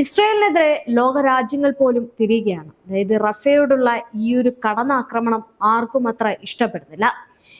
ഇസ്രായേലിനെതിരെ ലോകരാജ്യങ്ങൾ പോലും തിരിയുകയാണ്. അതായത് റഫയോടുള്ള ഈ ഒരു കടന്നാക്രമണം ആർക്കും അത്ര ഇഷ്ടപ്പെടുന്നില്ല.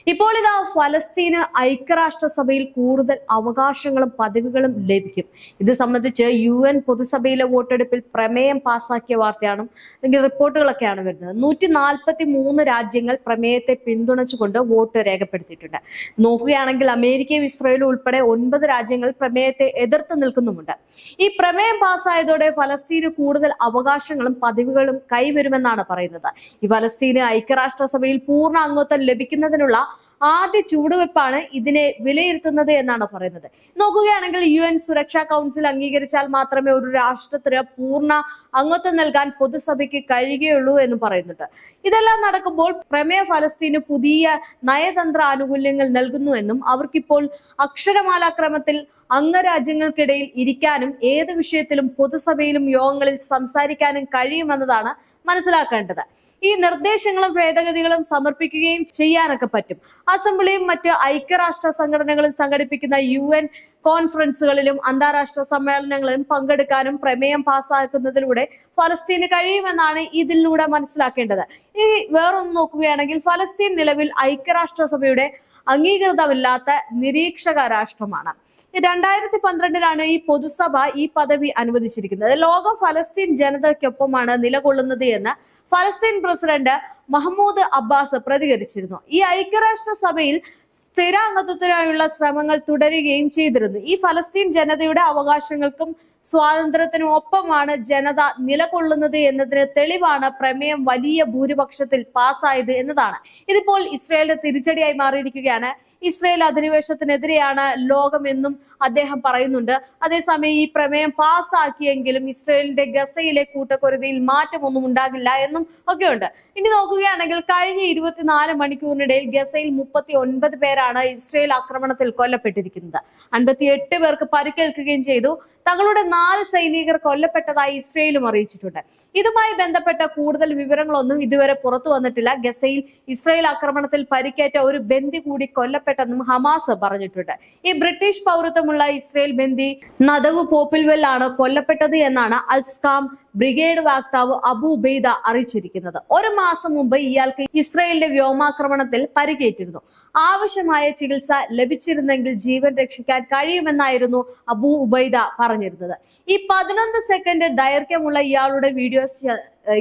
ഇപ്പോൾ ഇതാ ഫലസ്തീന് ഐക്യരാഷ്ട്രസഭയിൽ കൂടുതൽ അവകാശങ്ങളും പദവികളും ലഭിക്കും. ഇത് സംബന്ധിച്ച് യു എൻ പൊതുസഭയിലെ വോട്ടെടുപ്പിൽ പ്രമേയം പാസാക്കിയ വാർത്തയാണ് അല്ലെങ്കിൽ റിപ്പോർട്ടുകളൊക്കെയാണ് വരുന്നത്. നൂറ്റി നാൽപ്പത്തി മൂന്ന് രാജ്യങ്ങൾ പ്രമേയത്തെ പിന്തുണച്ചുകൊണ്ട് വോട്ട് രേഖപ്പെടുത്തിയിട്ടുണ്ട്. നോക്കുകയാണെങ്കിൽ അമേരിക്കയും ഇസ്രയേലും ഉൾപ്പെടെ ഒൻപത് രാജ്യങ്ങൾ പ്രമേയത്തെ എതിർത്ത് നിൽക്കുന്നുമുണ്ട്. ഈ പ്രമേയം പാസ്സായതോടെ ഫലസ്തീന് കൂടുതൽ അവകാശങ്ങളും പദവികളും കൈവരുമെന്നാണ് പറയുന്നത്. ഈ ഫലസ്തീന് ഐക്യരാഷ്ട്രസഭയിൽ പൂർണ അംഗത്വം ലഭിക്കുന്നതിനുള്ള ആദ്യ ചൂടുവെപ്പാണ് ഇതിനെ വിലയിരുത്തുന്നത് എന്നാണ് പറയുന്നത്. നോക്കുകയാണെങ്കിൽ യു എൻ സുരക്ഷാ കൗൺസിൽ അംഗീകരിച്ചാൽ മാത്രമേ ഒരു രാഷ്ട്രത്തിന് പൂർണ അംഗത്വം നൽകാൻ പൊതുസഭയ്ക്ക് കഴിയുകയുള്ളൂ എന്ന് പറയുന്നുണ്ട്. ഇതെല്ലാം നടക്കുമ്പോൾ പ്രമേയ ഫലസ്തീന് പുതിയ നയതന്ത്ര ആനുകൂല്യങ്ങൾ നൽകുന്നുവെന്നും അവർക്കിപ്പോൾ അക്ഷരമാലാക്രമത്തിൽ അംഗരാജ്യങ്ങൾക്കിടയിൽ ഇരിക്കാനും ഏത് വിഷയത്തിലും പൊതുസഭയിലും യോഗങ്ങളിൽ സംസാരിക്കാനും കഴിയുമെന്നതാണ് മനസ്സിലാക്കേണ്ടത്. ഈ നിർദ്ദേശങ്ങളും ഭേദഗതികളും സമർപ്പിക്കുകയും ചെയ്യാനൊക്കെ പറ്റും. അസംബ്ലിയും മറ്റ് ഐക്യരാഷ്ട്ര സംഘടനകളും സംഘടിപ്പിക്കുന്ന യു എൻ കോൺഫറൻസുകളിലും അന്താരാഷ്ട്ര സമ്മേളനങ്ങളിലും പങ്കെടുക്കാനും പ്രമേയം പാസ്സാക്കുന്നതിലൂടെ ഫലസ്തീന് കഴിയുമെന്നാണ് ഇതിലൂടെ മനസ്സിലാക്കേണ്ടത്. ഇനി വേറൊന്ന് നോക്കുകയാണെങ്കിൽ ഫലസ്തീൻ നിലവിൽ ഐക്യരാഷ്ട്ര സഭയുടെ അംഗീകൃതമില്ലാത്ത നിരീക്ഷക രാഷ്ട്രമാണ്. രണ്ടായിരത്തി പന്ത്രണ്ടിലാണ് ഈ പൊതുസഭ ഈ പദവി അനുവദിച്ചിരിക്കുന്നത്. ലോക ഫലസ്തീൻ ജനതയ്ക്കൊപ്പമാണ് നിലകൊള്ളുന്നത് എന്ന് ഫലസ്തീൻ പ്രസിഡന്റ് മഹ്മൂദ് അബ്ബാസ് പ്രതികരിച്ചിരുന്നു. ഈ ഐക്യരാഷ്ട്ര സഭയിൽ സ്ഥിരാംഗത്വത്തിനായുള്ള ശ്രമങ്ങൾ തുടരുകയും ചെയ്തിരുന്നു. ഈ ഫലസ്തീൻ ജനതയുടെ അവകാശങ്ങൾക്കും സ്വാതന്ത്ര്യത്തിനും ഒപ്പമാണ് ജനത നിലകൊള്ളുന്നത് എന്നതിന് തെളിവാണ് പ്രമേയം വലിയ ഭൂരിപക്ഷത്തിൽ പാസ്സായത് എന്നതാണ്. ഇതിപ്പോൾ ഇസ്രയേലിന്റെ തിരിച്ചടിയായി മാറിയിരിക്കുകയാണ് ഇസ്രായേൽ അധിനിവേശത്തിനെതിരെയാണ് ലോകമെന്നും അദ്ദേഹം പറയുന്നുണ്ട്. അതേസമയം ഈ പ്രമേയം പാസ്സാക്കിയെങ്കിലും ഇസ്രയേലിന്റെ ഗസയിലെ കൂട്ടക്കൊരുതിയിൽ മാറ്റമൊന്നും ഉണ്ടാകില്ല എന്നും ഒക്കെയുണ്ട്. ഇനി നോക്കുകയാണെങ്കിൽ കഴിഞ്ഞ ഇരുപത്തിനാല് മണിക്കൂറിനിടയിൽ ഗസയിൽ മുപ്പത്തി ഒൻപത് പേരാണ് ഇസ്രയേൽ ആക്രമണത്തിൽ കൊല്ലപ്പെട്ടിരിക്കുന്നത്. അൻപത്തി എട്ട് പേർക്ക് പരിക്കേൽക്കുകയും ചെയ്തു. തങ്ങളുടെ നാല് സൈനികർ കൊല്ലപ്പെട്ടതായി ഇസ്രയേലും അറിയിച്ചിട്ടുണ്ട്. ഇതുമായി ബന്ധപ്പെട്ട കൂടുതൽ വിവരങ്ങളൊന്നും ഇതുവരെ പുറത്തു വന്നിട്ടില്ല. ഗസയിൽ ഇസ്രയേൽ ആക്രമണത്തിൽ പരിക്കേറ്റ ഒരു ബന്ദി കൂടി കൊല്ലപ്പെട്ടെന്നും ഹമാസ് പറഞ്ഞിട്ടുണ്ട്. ഈ ബ്രിട്ടീഷ് പൗരത്വമുള്ള ഇസ്രയേൽ ബന്ദി നദവ് പോപ്പിൽവെല്ലാണ് കൊല്ലപ്പെട്ടത് എന്നാണ് അൽസ്കാം ബ്രിഗേഡ് വാക്താവ് അബു ഉബൈദ അറിയിച്ചിരിക്കുന്നത്. ഒരു മാസം മുമ്പ് ഇയാൾക്ക് ഇസ്രയേലിന്റെ വ്യോമാക്രമണത്തിൽ പരിക്കേറ്റിരുന്നു. ആവശ്യമായ ചികിത്സ ലഭിച്ചിരുന്നെങ്കിൽ ജീവൻ രക്ഷിക്കാൻ കഴിയുമെന്നായിരുന്നു അബു ഉബൈദ പറഞ്ഞിരുന്നത്. ഈ പതിനൊന്ന് സെക്കൻഡ് ദൈർഘ്യമുള്ള ഇയാളുടെ വീഡിയോസ്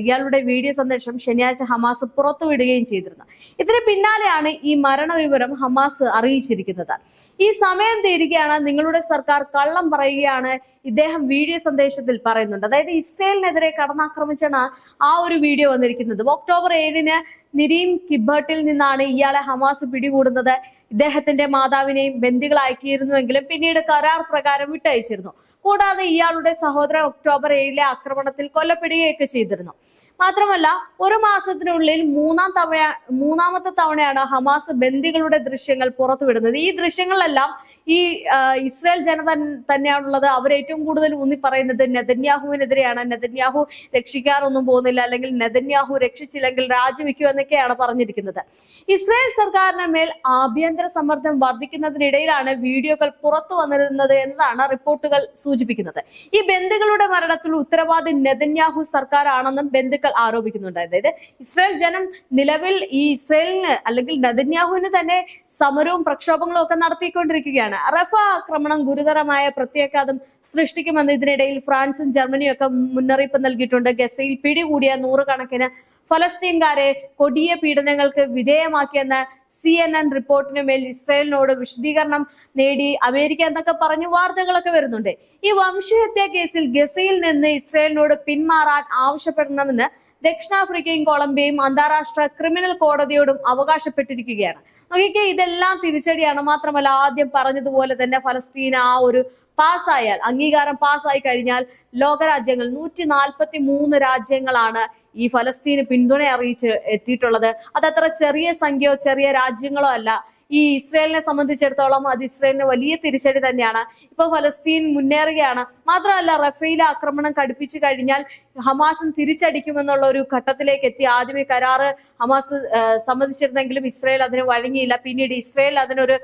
ഇയാളുടെ വീഡിയോ സന്ദേശം ശനിയാഴ്ച ഹമാസ് പുറത്തുവിടുകയും ചെയ്തിരുന്നു. ഇതിന് പിന്നാലെയാണ് ഈ മരണ വിവരം ഹമാസ് അറിയിച്ചിരിക്കുന്നത്. ഈ സമയം തീരുകയാണ് നിങ്ങളുടെ സർക്കാർ കള്ളം പറയുകയാണ് ഇദ്ദേഹം വീഡിയോ സന്ദേശത്തിൽ പറയുന്നുണ്ട്. അതായത് ഇസ്രയേലിനെതിരെ കടന്നാക്രമിച്ചാണ് ആ ഒരു വീഡിയോ വന്നിരിക്കുന്നത്. ഒക്ടോബർ ഏഴിന് നിരീം കിബർട്ടിൽ നിന്നാണ് ഇയാളെ ഹമാസ് പിടികൂടുന്നത്. ഇദ്ദേഹത്തിന്റെ മാതാവിനെയും ബന്ദികളാക്കിയിരുന്നുവെങ്കിലും പിന്നീട് കരാർ പ്രകാരം വിട്ടയച്ചിരുന്നു. കൂടാതെ ഇയാളുടെ സഹോദരൻ ഒക്ടോബർ ഏഴിലെ ആക്രമണത്തിൽ കൊല്ലപ്പെടുകയൊക്കെ ചെയ്തിരുന്നു. മാത്രമല്ല ഒരു മാസത്തിനുള്ളിൽ മൂന്നാം തവണ മൂന്നാമത്തെ തവണയാണ് ഹമാസ് ബന്ദികളുടെ ദൃശ്യങ്ങൾ പുറത്തുവിടുന്നത്. ഈ ദൃശ്യങ്ങളെല്ലാം ഈ ഇസ്രായേൽ ജനത തന്നെയാണുള്ളത്. അവരേറ്റവും കൂടുതൽ ഊന്നി പറയുന്നത് നെതന്യാഹുവിനെതിരെയാണ്. നെതന്യാഹു രക്ഷിക്കാനൊന്നും പോകുന്നില്ല. അല്ലെങ്കിൽ നെതന്യാഹു രക്ഷിച്ചില്ലെങ്കിൽ രാജിവെക്കൂ എന്നൊക്കെയാണ് പറഞ്ഞിരിക്കുന്നത്. ഇസ്രായേൽ സർക്കാരിന് മേൽ ആഭ്യന്തര സമ്മർദ്ദം വർദ്ധിക്കുന്നതിനിടയിലാണ് വീഡിയോകൾ പുറത്തു വന്നിരുന്നത് എന്നതാണ് റിപ്പോർട്ടുകൾ സൂചിപ്പിക്കുന്നത്. ഈ ബന്ധുക്കളുടെ മരണത്തിൽ ഉത്തരവാദി നെതന്യാഹു സർക്കാരാണെന്നും ബന്ധുക്കൾ ആരോപിക്കുന്നുണ്ട്. അതായത് ഇസ്രായേൽ ജനം നിലവിൽ ഈ ഇസ്രായേലിന് അല്ലെങ്കിൽ നദന്യാഹുവിന് തന്നെ സമരവും പ്രക്ഷോഭങ്ങളും ഒക്കെ നടത്തിക്കൊണ്ടിരിക്കുകയാണ്. റഫ ആക്രമണം ഗുരുതരമായ പ്രത്യാഘാതം സൃഷ്ടിക്കുമെന്ന് ഇതിനിടയിൽ ഫ്രാൻസും ജർമ്മനിയും ഒക്കെ മുന്നറിയിപ്പ് നൽകിയിട്ടുണ്ട്. ഗസയിൽ പിടികൂടിയ നൂറുകണക്കിന് ഫലസ്തീൻകാരെ കൊടിയ പീഡനങ്ങൾക്ക് വിധേയമാക്കിയെന്ന് സി എൻ എൻ റിപ്പോർട്ടിന് മേൽ ഇസ്രയേലിനോട് വിശദീകരണം നേടി അമേരിക്ക എന്നൊക്കെ പറഞ്ഞ് വാർത്തകളൊക്കെ വരുന്നുണ്ട്. ഈ വംശഹത്യാ കേസിൽ ഗസയിൽ നിന്ന് ഇസ്രയേലിനോട് പിന്മാറാൻ ആവശ്യപ്പെടണമെന്ന് ദക്ഷിണാഫ്രിക്കയും കൊളംബിയയും അന്താരാഷ്ട്ര ക്രിമിനൽ കോടതിയോടും അവകാശപ്പെട്ടിരിക്കുകയാണ്. നോക്കിക്കേ ഇതെല്ലാം തിരിച്ചടിയാണ്. മാത്രമല്ല ആദ്യം പറഞ്ഞതുപോലെ തന്നെ ഫലസ്തീൻ ആ ഒരു പാസ്സായാൽ അംഗീകാരം പാസ്സായി കഴിഞ്ഞാൽ ലോകരാജ്യങ്ങൾ നൂറ്റി നാൽപ്പത്തി മൂന്ന് രാജ്യങ്ങളാണ് ഈ ഫലസ്തീന് പിന്തുണ അറിയിച്ച് എത്തിയിട്ടുള്ളത്. അതത്ര ചെറിയ സംഖ്യയോ ചെറിയ രാജ്യങ്ങളോ അല്ല. ഈ ഇസ്രയേലിനെ സംബന്ധിച്ചിടത്തോളം അത് ഇസ്രയേലിന് വലിയ തിരിച്ചടി തന്നെയാണ്. ഇപ്പൊ ഫലസ്തീൻ മുന്നേറുകയാണ്. മാത്രമല്ല റഫേൽ ആക്രമണം കടുപ്പിച്ചു കഴിഞ്ഞാൽ ഹമാസും തിരിച്ചടിക്കുമെന്നുള്ള ഒരു ഘട്ടത്തിലേക്ക് എത്തി. ആദ്യമേ കരാറ് ഹമാസ് സമ്മതിച്ചിരുന്നെങ്കിലും ഇസ്രയേൽ അതിന് വഴങ്ങിയില്ല. പിന്നീട് ഇസ്രയേൽ അതിനൊരു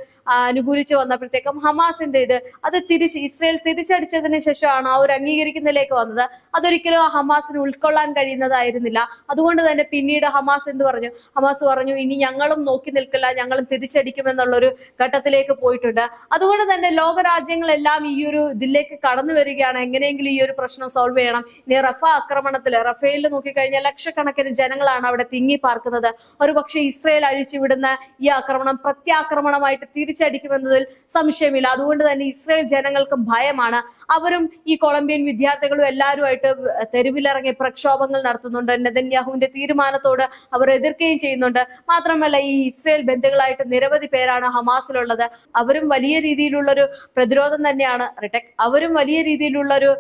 അനുകൂലിച്ചു വന്നപ്പോഴത്തേക്കും ഹമാസിന്റെ ഇത് അത് തിരിച്ച് ഇസ്രയേൽ തിരിച്ചടിച്ചതിന് ശേഷമാണ് ആ ഒരു അംഗീകരിക്കുന്നതിലേക്ക് വന്നത്. അതൊരിക്കലും ഹമാസിന് ഉൾക്കൊള്ളാൻ കഴിയുന്നതായിരുന്നില്ല. അതുകൊണ്ട് തന്നെ പിന്നീട് ഹമാസ് എന്ത് പറഞ്ഞു? ഹമാസ് പറഞ്ഞു ഇനി ഞങ്ങളും നോക്കി നിൽക്കില്ല. ഞങ്ങളും തിരിച്ചടിക്കുമെന്നുള്ളൊരു ഘട്ടത്തിലേക്ക് പോയിട്ടുണ്ട്. അതുകൊണ്ട് തന്നെ ലോകരാജ്യങ്ങളെല്ലാം ഈ ഒരു ഇതിലേക്ക് കടന്നു വരികയാണ്. എങ്ങനെയെങ്കിലും ഈ ഒരു പ്രശ്നം സോൾവ് ചെയ്യണം. ഇനി റഫ ആക്രമണത്തിൽ റഫേലിൽ നോക്കിക്കഴിഞ്ഞാൽ ലക്ഷക്കണക്കിന് ജനങ്ങളാണ് അവിടെ തിങ്ങി പാർക്കുന്നത്. ഒരുപക്ഷെ ഇസ്രയേൽ അഴിച്ചുവിടുന്ന ഈ ആക്രമണം പ്രത്യാക്രമണമായിട്ട് തിരിച്ചടിക്കുമെന്നതിൽ സംശയമില്ല. അതുകൊണ്ട് തന്നെ ഇസ്രയേൽ ജനങ്ങൾക്ക് ഭയമാണ്. അവരും ഈ കൊളംബിയൻ വിദ്യാർത്ഥികളും എല്ലാവരുമായിട്ട് തെരുവിലിറങ്ങി പ്രക്ഷോഭങ്ങൾ നടത്തുന്നുണ്ട്. നെതന്യാഹുവിന്റെ തീരുമാനത്തോട് അവർ എതിർക്കുകയും ചെയ്യുന്നുണ്ട്. മാത്രമല്ല ഈ ഇസ്രയേൽ ബന്ധുക്കളായിട്ട് നിരവധി പേരാണ് ഹമാസിലുള്ളത്. അവരും വലിയ രീതിയിലുള്ളൊരു പ്രതിരോധം തന്നെയാണ്. റിട്ടക് അവരും വലിയ രീതിയിലുള്ളൊരു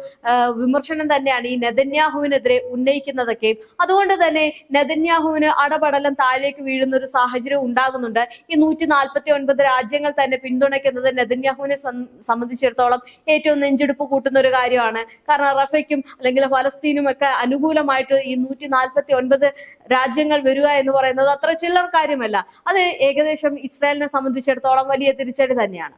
വിമർശനം തന്നെയാണ് ഈ നെതന്യാഹുവിനെതിരെ ഉന്നയിക്കുന്നതൊക്കെ. അതുകൊണ്ട് തന്നെ നെതന്യാഹുവിന് അടപടലം താഴേക്ക് വീഴുന്ന ഒരു സാഹചര്യം ഉണ്ടാകുന്നുണ്ട്. ഈ നൂറ്റി നാൽപ്പത്തി ഒൻപത് രാജ്യങ്ങൾ തന്നെ പിന്തുണയ്ക്കുന്നത് നെതന്യാഹുവിനെ സംബന്ധിച്ചിടത്തോളം ഏറ്റവും നെഞ്ചെടുപ്പ് കൂട്ടുന്ന ഒരു കാര്യമാണ്. കാരണം റഫയ്ക്കും അല്ലെങ്കിൽ ഫലസ്തീനും ഒക്കെ അനുകൂലമായിട്ട് ഈ നൂറ്റി നാൽപ്പത്തി ഒൻപത് രാജ്യങ്ങൾ വരിക എന്ന് പറയുന്നത് അത്ര ചില്ലർ കാര്യമല്ല അത് ഏകദേശം ഇസ്രായേലിനെ സംബന്ധിച്ചിടത്തോളം വലിയ തിരിച്ചടി തന്നെയാണ്.